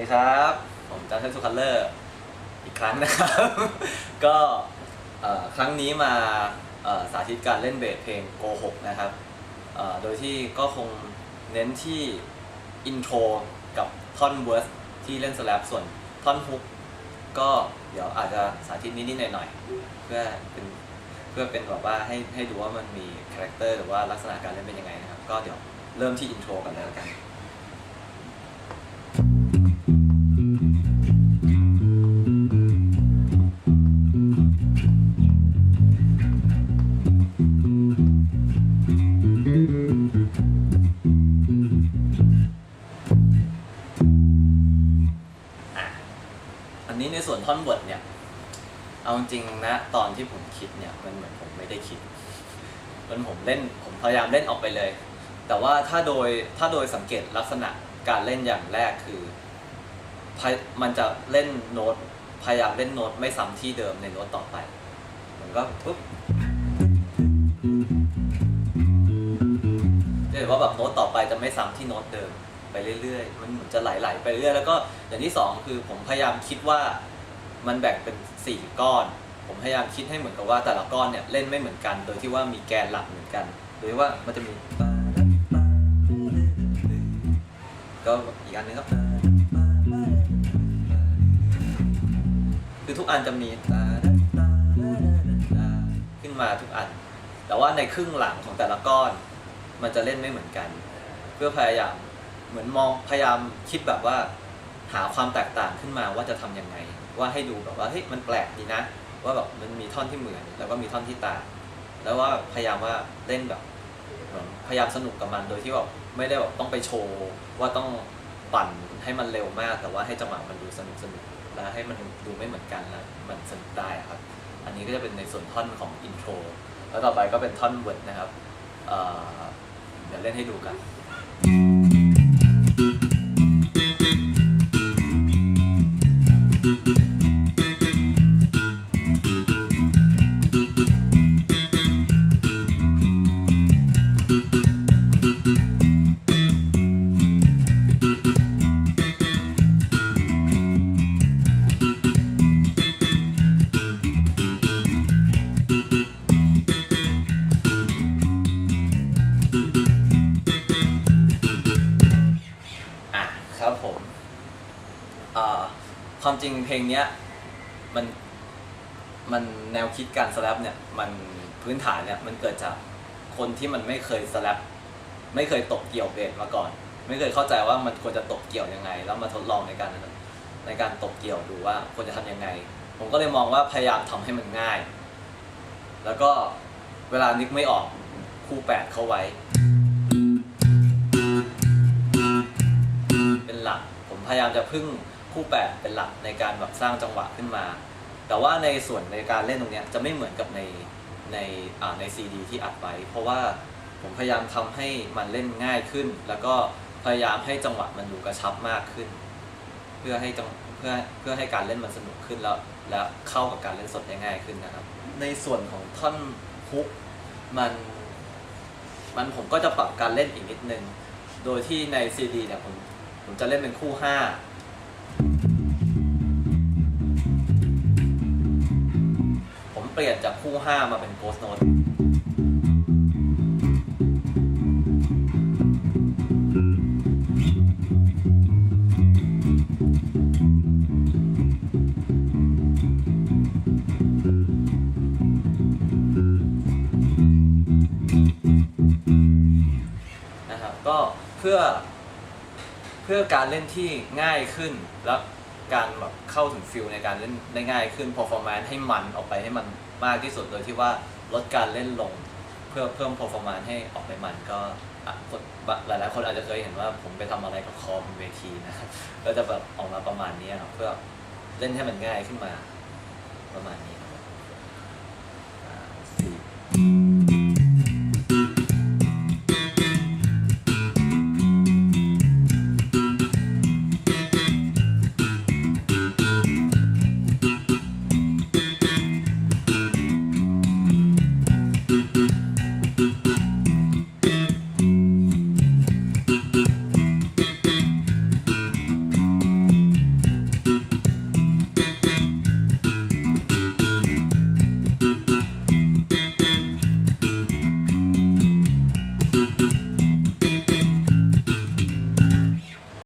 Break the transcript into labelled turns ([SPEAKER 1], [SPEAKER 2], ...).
[SPEAKER 1] ดีครับ ผมจันทร์สุคัลเลอร์ อีกครั้งนะครับ ก็ครั้งนี้มาสาธิตการเล่นเบสเพลงโกหกนะครับ โดยที่ก็คงเน้นที่อินโทรกับท่อนเวิร์สที่เล่นสแลปส่วนท่อนฮุกก็เดี๋ยวอาจจะสาธิตนิดๆหน่อยๆเพื่อเป็นเพื่อเป็นแบบว่าให้ให้ดูว่ามันมีคาแรคเตอร์หรือว่าลักษณะการเล่นเป็นยังไงนะครับ ก็เดี๋ยวเริ่มที่อินโทรกันเลยแล้วกัน นี้ในส่วนท่อนบทเนี่ย เอาจริงนะ ตอนที่ผมคิดเนี่ยมันเหมือนผมไม่ได้คิดมันผมเล่นผมพยายามเล่นออกไปเลย แต่ว่าถ้าโดยถ้าโดยสังเกตลักษณะการเล่นอย่างแรกคือ มันจะเล่นโน้ตพยายามเล่นโน้ตไม่ซ้ำที่เดิมในโน้ตต่อไปมือนก็ปุ๊บจะเห็นว่าแบบโน้ตต่อไปจะไม่ซ้ำที่โน้ตเดิม ไปเรื่อยๆ มันเหมือนจะไหลๆไปเรื่อยแล้วก็อย่างที่สองคือผมพยายามคิดว่ามันแบ่งเป็นสี่ก้อน ผมพยายามคิดให้เหมือนกับว่าแต่ละก้อนเนี่ยเล่นไม่เหมือนกัน โดยที่ว่ามีแกนหลักเหมือนกัน โดยว่ามันจะมีก็อีกอันหนึงครับคือทุกอันจะมีขึ้นมาทุกอัน แต่ว่าในครึ่งหลังของแต่ละก้อน มันจะเล่นไม่เหมือนกัน เพื่อพยายาม เหมือนมองพยายามคิดแบบว่า หาความแตกต่างขึ้นมาว่าจะทำยังไง ว่าให้ดูแบบว่าเฮ้ยมันแปลกดีนะ ว่าแบบมันมีท่อนที่เหมือน แล้วก็มีท่อนที่ต่างแล้วว่าพยายามว่าเล่นแบบพยายามสนุกกับมันโดยที่แบบไม่ได้แบบต้องไปโชว์ว่าต้องปั่นให้มันเร็วมาก แต่ว่าให้จังหวะมันดูสนุกสนุกแล้วให้มันดูไม่เหมือนกันแล้วมันสนุกได้ครับ อันนี้ก็จะเป็นในส่วนท่อนของอินโทรแล้วต่อไปก็เป็นท่อนเวิร์ดนะครับเเดี๋ยวเล่นให้ดูกัน ครับผมความจริงเพลงเนี้ยมันมันแนวคิดการสแลปเนี่ยมันพื้นฐานเนี่ยมันเกิดจากคนที่มันไม่เคยสแลปไม่เคยตกเกี่ยวเบสมาก่อน ไม่เคยเข้าใจว่ามันควรจะตกเกี่ยวยังไง แล้วมาทดลองในการในการตกเกี่ยวดูว่าควรจะทำยังไง ผมก็เลยมองว่าพยายามทำให้มันง่าย แล้วก็เวลานึกไม่ออกคู่แปดเข้าไว้ หลัก ผมพยายามจะพึ่งคู่แปดเป็นหลักในการแบบสร้างจังหวะขึ้นมา แต่ว่าในส่วนในการเล่นตรงเนี้ยจะไม่เหมือนกับในในอ่าในซีดีที่อัดไว้ เพราะว่าผมพยายามทำให้มันเล่นง่ายขึ้น แล้วก็พยายามให้จังหวะมันดูกระชับมากขึ้น เพื่อให้จังเพื่อเพื่อให้การเล่นมันสนุกขึ้นแล้ว และเข้ากับการเล่นสดได้ง่ายขึ้นนะครับ ในส่วนของท่อนฮุกมันมันผมก็จะปรับการเล่นอีกนิดนึง โดยที่ในซีดีเนี่ยผม ผมจะเล่นเป็นคู่ห้าผมเปลี่ยนจากคู่ห้ามาเป็นโกสโนตนะครับก็เพื่อ พื่อการเล่นที่ง่ายขึ้น แล้วการแบบเข้าถึงฟิลในการเล่นได้ง่ายขึ้น performance ให้มันออกไปให้มันมากที่สุดโดยที่ว่าลดการเล่นลง เพื่อเพิ่ม performance ให้ออกไปมันก็อะคนหลายๆคนอาจจะเคยเห็นว่าผมไปทำอะไรกับคอมเวทีนะครับก็จะแบบออกมาประมาณนี้ครับเพื่อเล่นให้มันง่ายขึ้นมาประมาณนี้